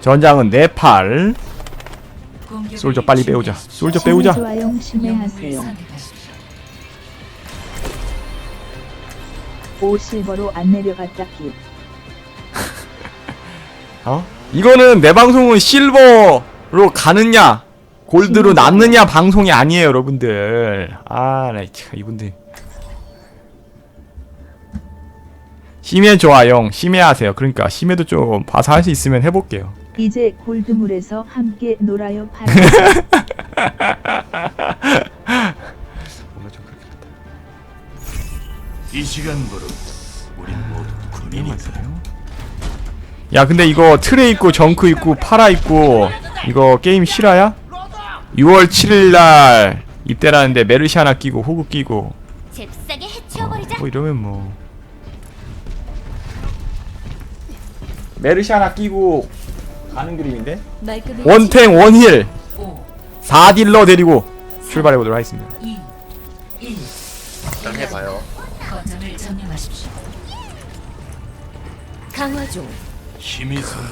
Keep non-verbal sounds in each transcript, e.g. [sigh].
전장은 네팔. 솔저 빨리 빼오자. 솔저 빼오자. 좋아요 영웅을 심해하세요. 선택하십시오. 5 실버로 안 내려갔다 기. [laughs] 어? 이거는 내 방송은 실버로 가느냐 골드로 남느냐 방송이 아니에요 여러분들 아나 참, 이분들 심해 좋아요 심해하세요 그러니까 심해도 좀 봐서 할 수 있으면 해볼게요 이제 골드물에서 함께 놀아요 파이 시간부로 우린 모두 군인이다. 야 근데 이거 트레 있고 정크 있고 파라 있고 이거 게임 실화야? 6월 7일날 입대라는데 메르시 하나 끼고 호구 끼고 잽싸게 어, 해치워버리자. 뭐 이러면 뭐 메르시 하나 끼고 가는 그림인데 원탱 원힐 5, 4딜러 데리고 출발해 보도록 하겠습니다 2, 1. 일단 해봐요. 거점을 점령하십시오. 강화 중. 힘이 선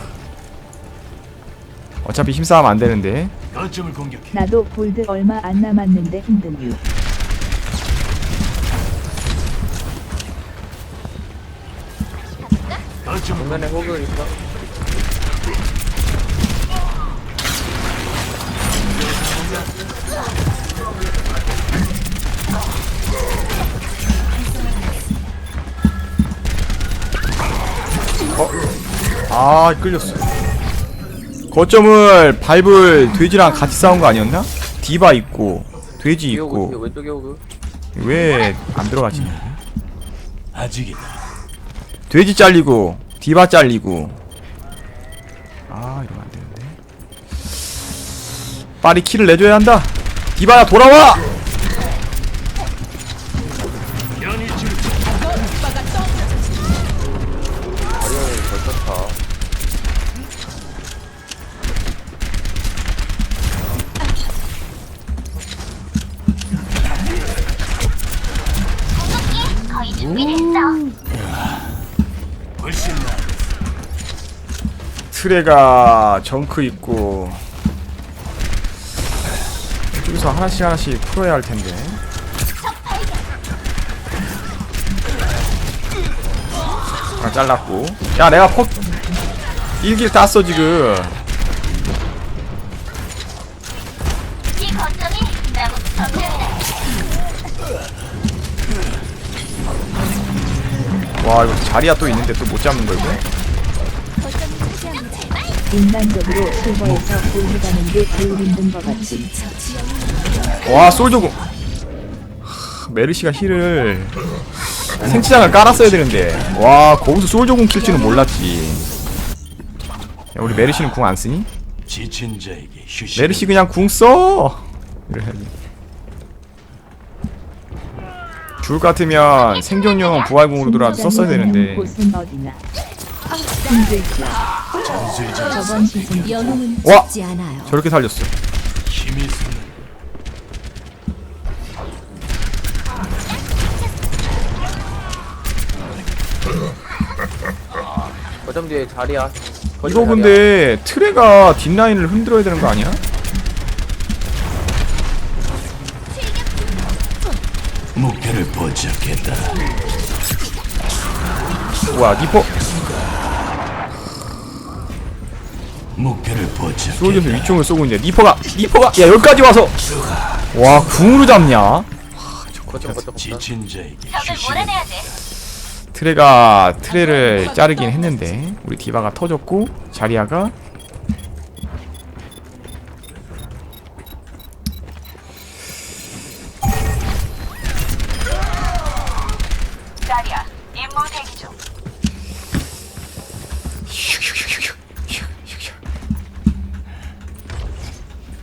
어차피 힘싸움 안 되는데 거점을 공격해. 나도 골드 얼마 안 남았는데 힘든 유. 중간에 호그 있어. 아 끌렸어 거점을 밟을 돼지랑 같이 싸운 거 아니었나? 디바 있고 돼지 호그 있고 왼쪽에 호그. 왜 안 들어가지? 아직이다. 돼지 잘리고 디바 잘리고. 아 이러면 안 되는데. 빨리 키를 내줘야 한다. 디바야 돌아와 트레가 정크 있고 이쪽에서 하나씩 하나씩 풀어야 할 텐데 하나 잘랐고 야 내가 퍼 일길 땄어 지금. 와 이거 자리야 또 있는데 또 못 잡는 거 이거. 인간적으로 실버에서 골드 가는 게 제일 힘든 것 같지. 와 솔저공 하, 메르시가 힐을 생치장을 깔았어야 되는데 와 거기서 솔저공 킬 줄은 몰랐지 야 우리 메르시는 궁 안 쓰니? 지친 자에게 휴식. 메르시 그냥 궁 써! 이래야지 죽을 것 같으면 생존용 부활공으로 돌아도 썼어야 되는데 곳은 어디나. 힘들죠. 전술이자 저번 시즌 영웅은 와! 죽지 않아요. 저렇게 살렸어 거점 뒤에 자리야. 거점 이거 자리야. 근데 트레가 뒷라인을 흔들어야 되는 거 아니야? 목표를 포착했다. 와 니퍼 목표를 포착. 쏘면서 위쪽을 쏘고 있는데 니퍼가 니퍼가 야 여기까지 와서 와 궁으로 잡냐? 거점 거점 거점. 지친 자에게 적을 휴식. 몰아내야 돼. 트레가 트레를 자르긴 했는데 우리 디바가 터졌고 자리아가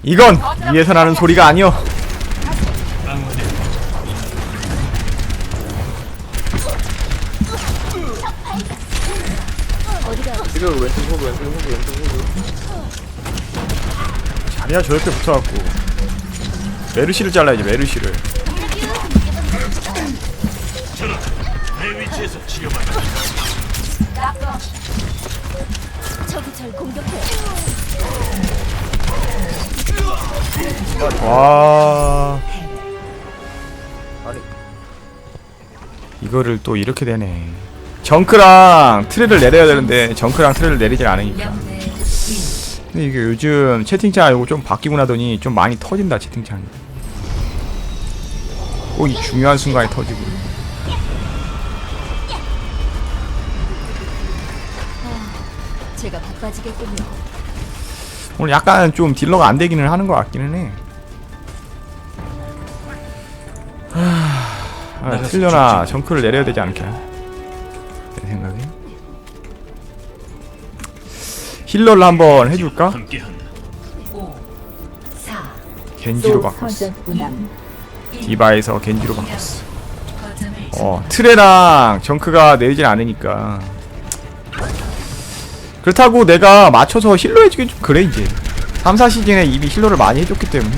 이건 위에서 나는 소리가 방어대 지금 왼쪽 호그 왼쪽 호그 왼쪽 호그. 자리아 저 옆에 붙어갖고 메르시를 잘라야지 메르시를 와 아니 이거를 또 이렇게 되네. 정크랑 트레를 내려야 되는데 정크랑 트레를 내리질 않으니까. 0대 1. 근데 이게 요즘 채팅창 이거 좀 바뀌고 나더니 좀 많이 터진다 채팅창이. 꼭이 중요한 순간에 터지고. 제가 바빠지겠군요. 오늘 약간 좀 딜러가 안 되기는 하는 것 같기는 해 아, 틀려나 정크를 내려야 되지 않을까 내 생각에. 힐러를 한번 해줄까? 함께한다. 5, 4, 겐지로 또 바꿨어. 서졌구남. 디바에서 겐지로 바꿨어. 어 트레랑 정크가 내리질 않으니까. 그렇다고 내가 맞춰서 힐러 해주기 좀 그래 이제. 3, 4시즌에 이미 힐러를 많이 해줬기 때문에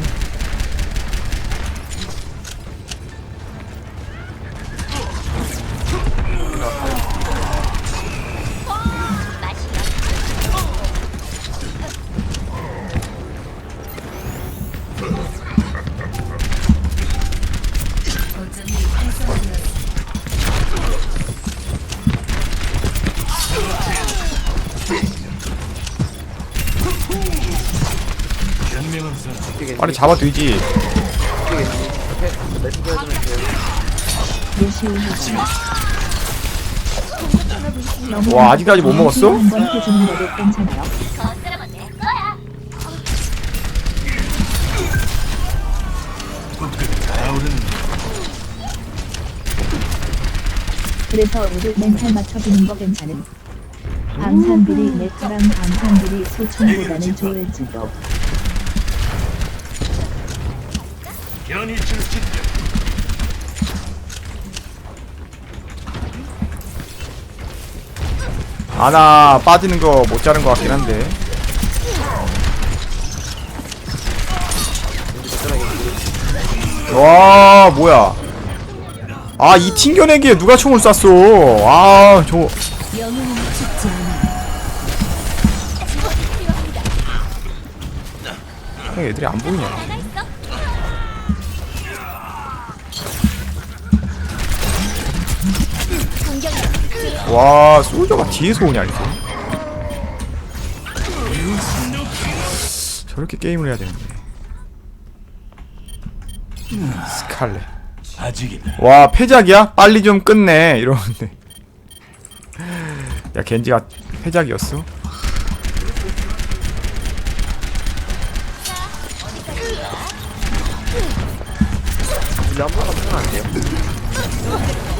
예시하거나 너무 와, 아직까지 못 먹었어? 그래서 우리 멘탈 맞춰주는 거 괜찮음. 방산비리 메타랑 방산비리 소총보다는 좋을지도. 견이 줄진다. 아나 빠지는 거 못 자른 것 같긴 한데 와 뭐야 아 이 튕겨내기에 누가 총을 쐈어 죽지 않아. 애들이 안 보이냐 와 솔저가 뒤에서 오냐 이거 저렇게 게임을 해야 되는데 스칼렛. 와 패작이야? 빨리 좀 끝내 이러는데 야 겐지가 패작이었어? 번만 쓰면 안 돼요?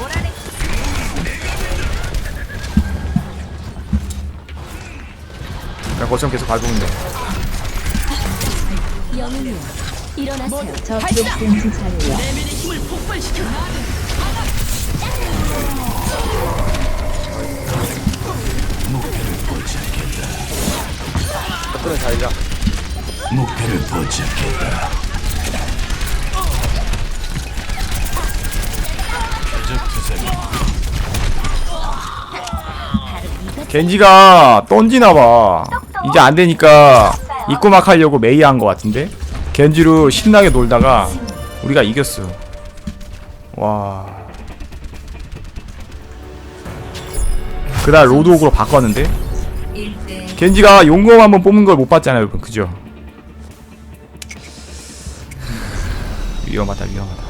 야 거점 계속 밟으면 돼 영웅이여 일어나세요. 자리가 목표를 포착했다. 겐지가 던지나봐 이제 안 되니까 입고막 하려고 메이 한거 같은데? 겐지로 신나게 놀다가 우리가 이겼어. 와. 그날 로드옥으로 바꿨는데? 1대 겐지가 용검 한번 뽑는 걸 못 봤잖아요 여러분 그죠? 위험하다 위험하다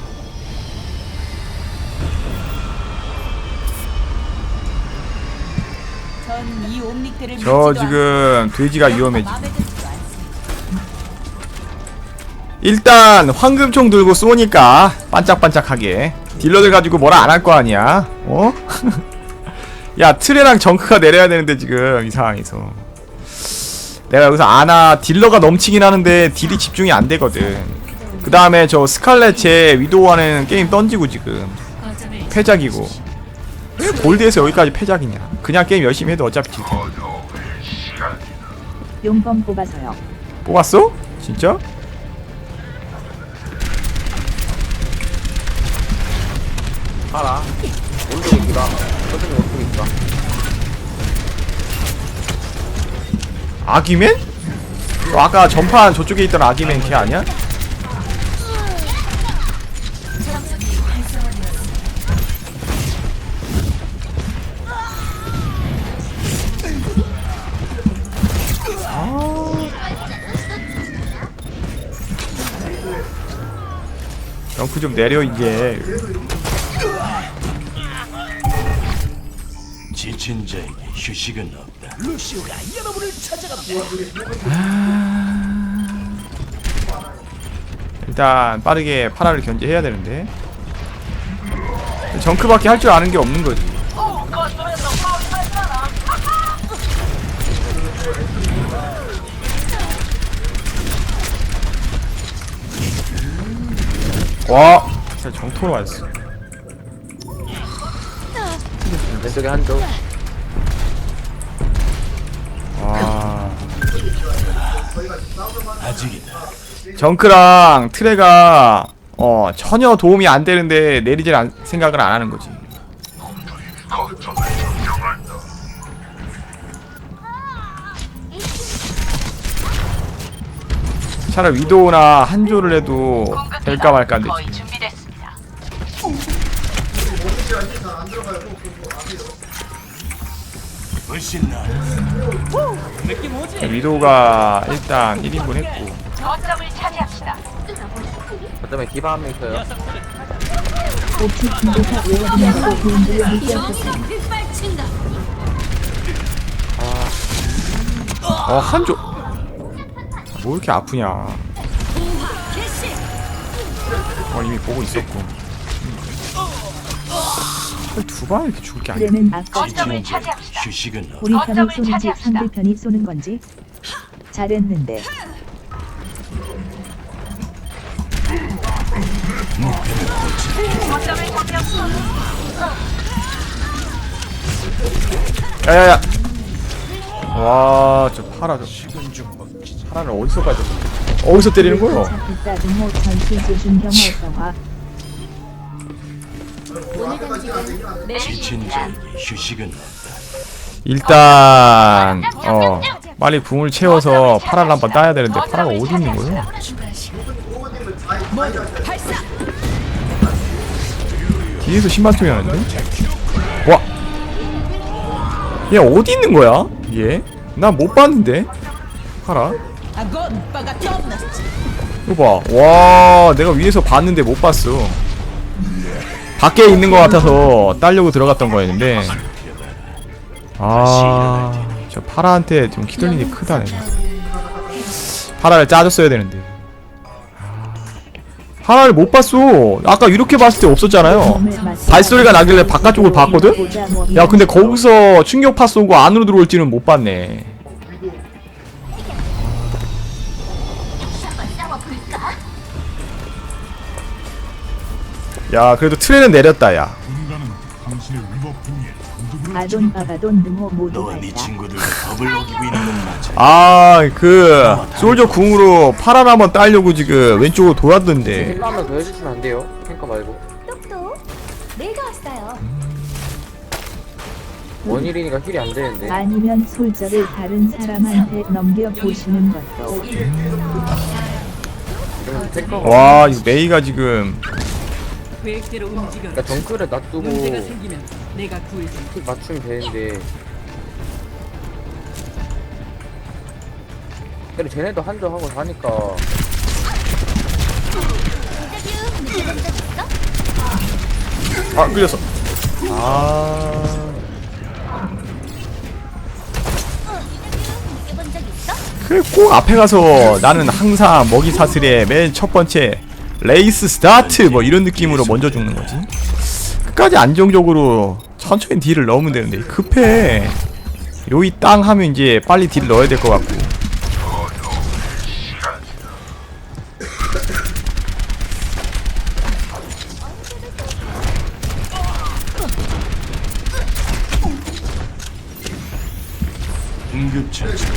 저 지금 돼지가 위험해 지금. 일단 황금총 들고 쏘니까 반짝반짝하게 딜러들 가지고 뭐라 안 할 거 아니야. 어? [laughs] 야 트레랑 정크가 내려야 되는데 지금 이 상황에서. 내가 여기서 아나 딜러가 넘치긴 하는데 딜이 집중이 안 되거든. 그 다음에 저 스칼렛 제 위도우하는 게임 던지고 지금. 패작이고. 왜 골드에서 여기까지 패작이냐 그냥 게임 열심히 해도 어차피 질 텐데 용검 뽑아서요. 뽑았어? 진짜? 알아 오른쪽에 있기가 오른쪽에 오른쪽에 있기가 아기맨? 어, 아까 전판 저쪽에 있던 아기맨 걔 아니야? 덩크 좀 내려 이제 지친 자에게 휴식은 없다. 일단 빠르게 파라를 견제해야 되는데. 정크밖에 할 줄 아는 게 없는 거지 와 진짜 정토로 맞았어 왼쪽에 한쪽 와 아직이다. 정크랑 트레가 어 전혀 도움이 안 되는데 내리질 안, 생각을 안 하는 거지. 차라리 위도우나 한조를 해도 될까 말까 한데 지금. 훨씬 나. 위도우가 일단 1인분 했고 어쩌면 디바 한 명 있어요. 어 한조 뭐 이렇게 아프냐. 어 이미 보고 있었고. 두방 이렇게 죽을 게 아니야. 아까 자에게 휴식은 없다. 우리 편이 쏘는지 상대편이 쏘는 건지? 잘했는데. 야야야. 와저. 파라 저 파라를 어디서 가져 어디서 때리는 거요? 지친 자에게 휴식은 없다. 일단 어 빨리 궁을 채워서 파라를 한번 따야 되는데 파라가 어디 있는 거예요? 뒤에서 신발 소리 나는데? 와! 얘 어디 있는 거야? 얘? 나 못 봤는데? 파라? 이거 봐. 와, 내가 위에서 봤는데 못 봤어. 밖에 있는 것 같아서 따려고 들어갔던 거였는데. 아, 저 파라한테 좀 키돌리니 크다, 내가. 파라를 짜줬어야 되는데. 아, 파라를 못 봤어. 아까 이렇게 봤을 때 없었잖아요. 발소리가 나길래 바깥쪽을 봤거든? 야, 근데 거기서 충격파 쏘고 안으로 들어올지는 못 봤네. 야, 그래도 트레는 내렸다, 야. 아돈 모두 너와 네 친구들과 있는. 아, 그 솔저 궁으로 파란 한번 따려고 지금 왼쪽으로 돌았던데. 힐러 한번 더 해주시면 안 돼요? 탱커 말고 똑똑. 내가 왔어요. 원일이니까 힐이 안 되는데 아니면 솔저를 다른 사람한테 넘겨 보시는 것도 탱커가 와, 이 메이가 지금 계획대로 움직여. 그러니까 정크를 놔두고 문제가 생기면 내가 구해줄 힐 맞추면 되는데 그래 쟤네도 한조 하고 다니까 아, 끌렸어. 아. 그래 꼭 앞에 가서 나는 항상 먹이 사슬의 맨 첫 번째 레이스 스타트 뭐 이런 느낌으로 먼저 죽는 거지. 끝까지 안정적으로 천천히 딜을 넣으면 되는데 급해. 요이 땅 하면 이제 빨리 딜 넣어야 될 것 같고. 응급처치가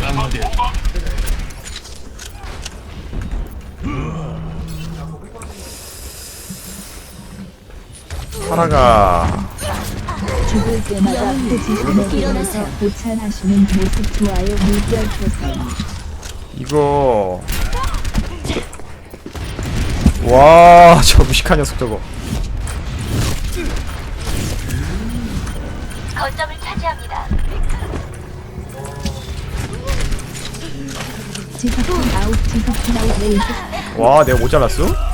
강화돼. 파라가 죽을 때마다 포지션에 일어나서 고찰하시는 모습 좋아요 물결표선 이거 와, [laughs] 저 무식한 녀석 저거. 거점을 차지합니다. 지속팀 아웃 지속팀 아웃 와, 내가 못 잘랐어?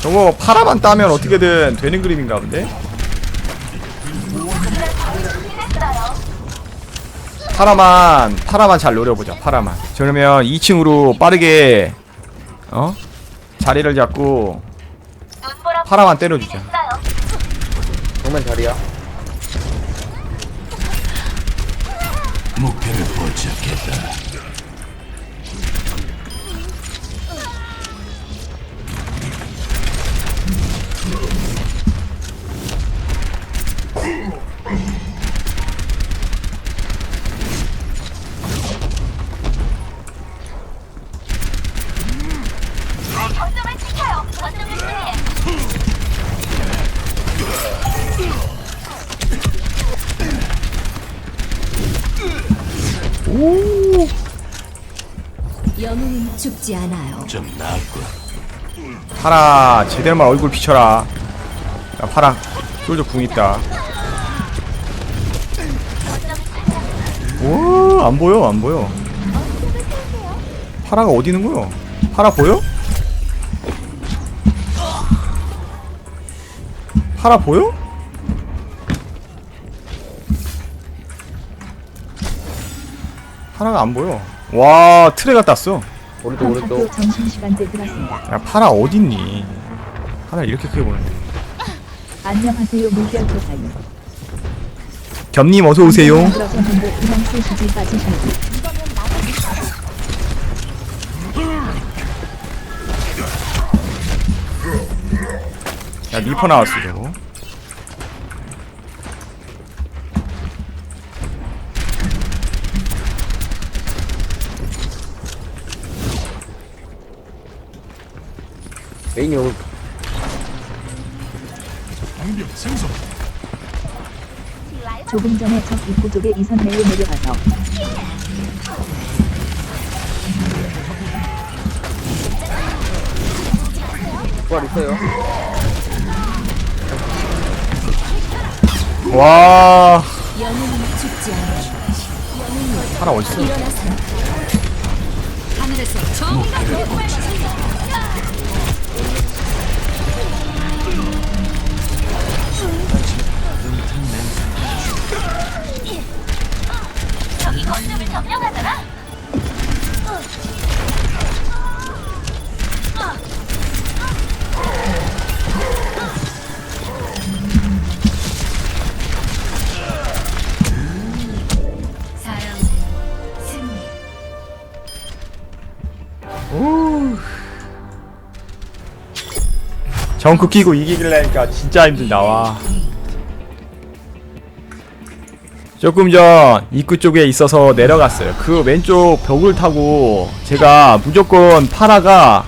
저거 파라만 따면 어떻게든 되는 그림인가 본데? 파라만 파라만 잘 노려보자 파라만 저 그러면 2층으로 빠르게 어? 자리를 잡고 파라만 때려주자. 정면 자리야 목표를 포착했다. 죽지 않아요. 좀 나았군. 파라 제대로만 얼굴 비춰라 야 파라 솔저 궁 있다 오 안 보여 안 보여 파라가 어디 있는 거요? 파라 보여? 파라 보여? 파라가 안 보여 와 트레가 땄어 오른쪽 오른쪽. 학교 점심시간대 들었습니다. 야 파라 어딨니? 파라 이렇게 크게 보는데. 안녕하세요 물결표선 겸님 어서 오세요. 야 리퍼 나왔어 저거 메인이 오른 조금 전에 적 입구 쪽에 이선 내에 내려가서. 부활 있어요. 와. 영웅은 죽지 않아요. 파라 어딨어. 하늘에서 정의가 거점을 승리. 정크 끼고 이기길래니까 진짜 힘들다. 와 조금 전 입구 쪽에 있어서 내려갔어요. 그 왼쪽 벽을 타고 제가 무조건 파라가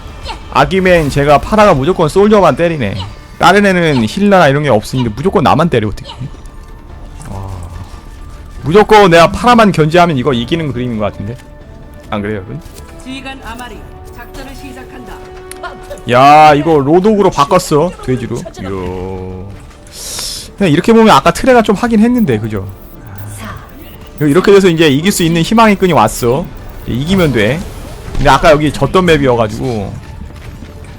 아기맨 제가 파라가 무조건 솔저만 때리네. 다른 애는 힐러나 이런 게 없으니까 무조건 나만 때려 어떻게. 와. 무조건 내가 파라만 견제하면 이거 이기는 그림인 것 같은데? 안 그래요 여러분? 야 이거 로독으로 바꿨어 돼지로. 이야. 그냥 이렇게 보면 아까 트레가 좀 하긴 했는데 그죠 이렇게 돼서 이제 이길 수 있는 희망의 끈이 왔어 이제 이기면 돼 근데 아까 여기 졌던 맵이어가지고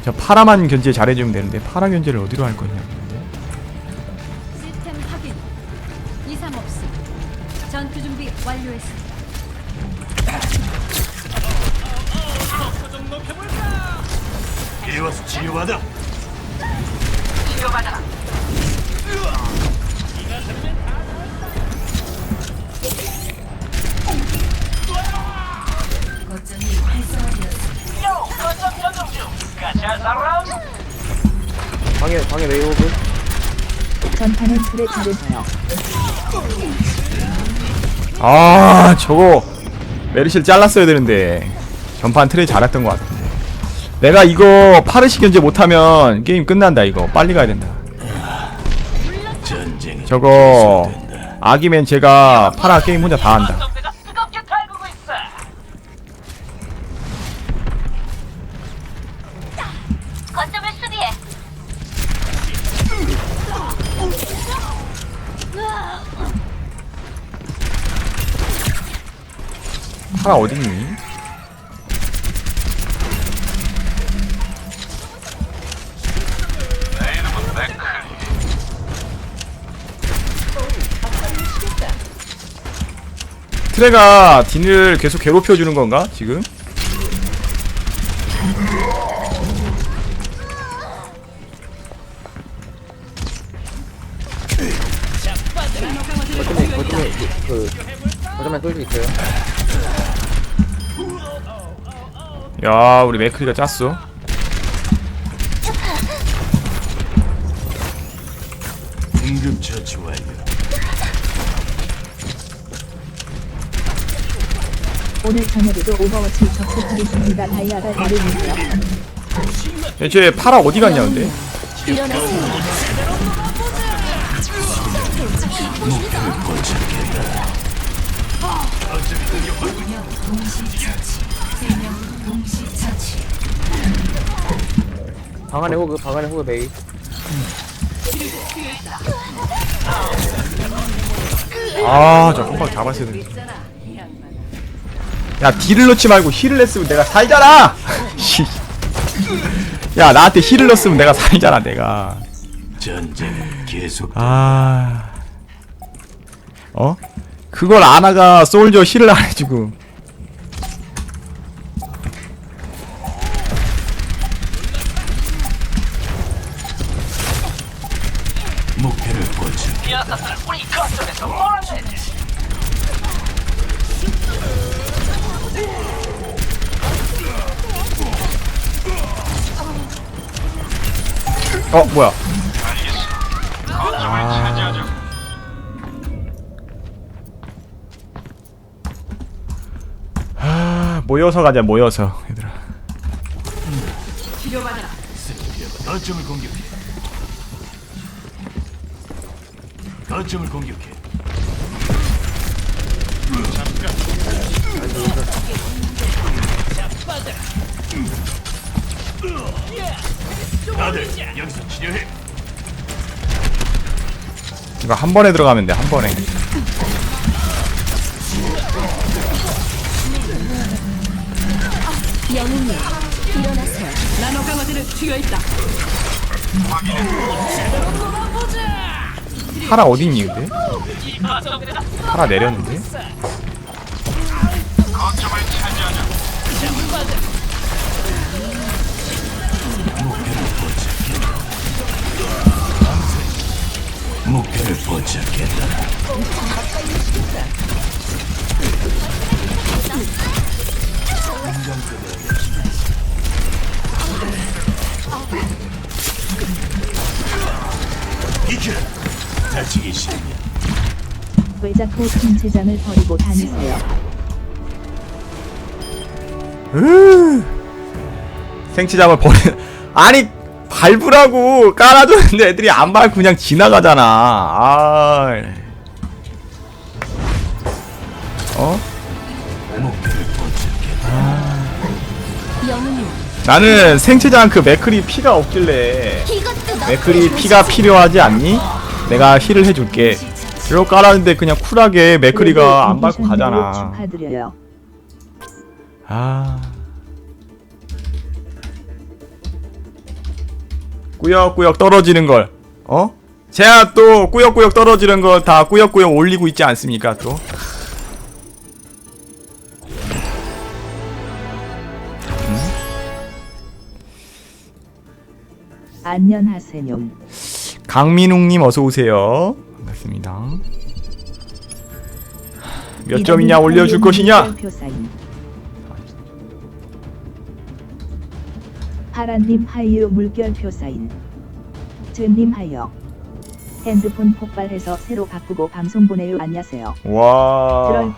저 파라만 견제 잘해주면 되는데 파라 견제를 어디로 할 거냐 시스템 확인. 이상 없음. 전투 준비 완료했습니다. 이리 와서 치료받아. 전파는 틀에 잘해서요 아 저거 메르시를 잘랐어야 되는데 전판 트레 잘했던 것 같은데 내가 이거 파르시 견제 못하면 게임 끝난다 이거 빨리 가야 된다. 저거 아기맨 제가 파라 게임 혼자 다 한다. 파라 어딨니? 트레가 딘을 계속 괴롭혀주는 건가 지금? 야 우리 맥크리가 짰어 응급처치 완료. 오늘 저녁에도 오버워치 접속하겠습니다. 다이아가 다르군요. 애초에 파라 어디 갔냐 근데? 방 안에 호그 방 안에 호그 메이. 아저 깜빡 잡았어야 되는데 야 딜을 넣지 말고 힐을 냈으면 내가 살잖아! [laughs] 씨. 야 나한테 힐을 넣었으면 내가 살잖아 내가 전쟁은 계속. 아... 어? 그걸 아나가 솔저 힐을 안 해주고 어 뭐야 아... 모여서 가자 모여서 얘들아. 거점을 공격해. 거점을 공격해. 다들 여기서 치료해. 이거 한 번에 들어가면 돼 한 번에 영웅님. 파라 어딨니 근데? 파라 내렸는데? 목 표를 포착했다. 이겨 다치기 싫으면 왜 자꾸 신체장을 버리고 다니세요? 으 생치장을 버리 [laughs] 아니 밟으라고 깔아줬는데 애들이 안 밟고 그냥 지나가잖아 아 어? 영웅님 나는 생체장 그 맥클이 피가 없길래 맥클이 피가 필요하지 않니? 내가 힐을 해줄게 이러고 깔았는데 그냥 쿨하게 맥클이가 안 밟고 가잖아. 아 꾸역꾸역 떨어지는 걸. 어? 제가 또 꾸역꾸역 떨어지는 거다 꾸역꾸역 올리고 있지 않습니까 또? 안녕하세요. 강민웅님 어서 오세요. 반갑습니다. 몇 점이냐 올려줄 것이냐 파란님 하이유 물결 표 사인. 즈님 하여. 핸드폰 폭발해서 새로 바꾸고 방송 보내요. 안녕하세요. 와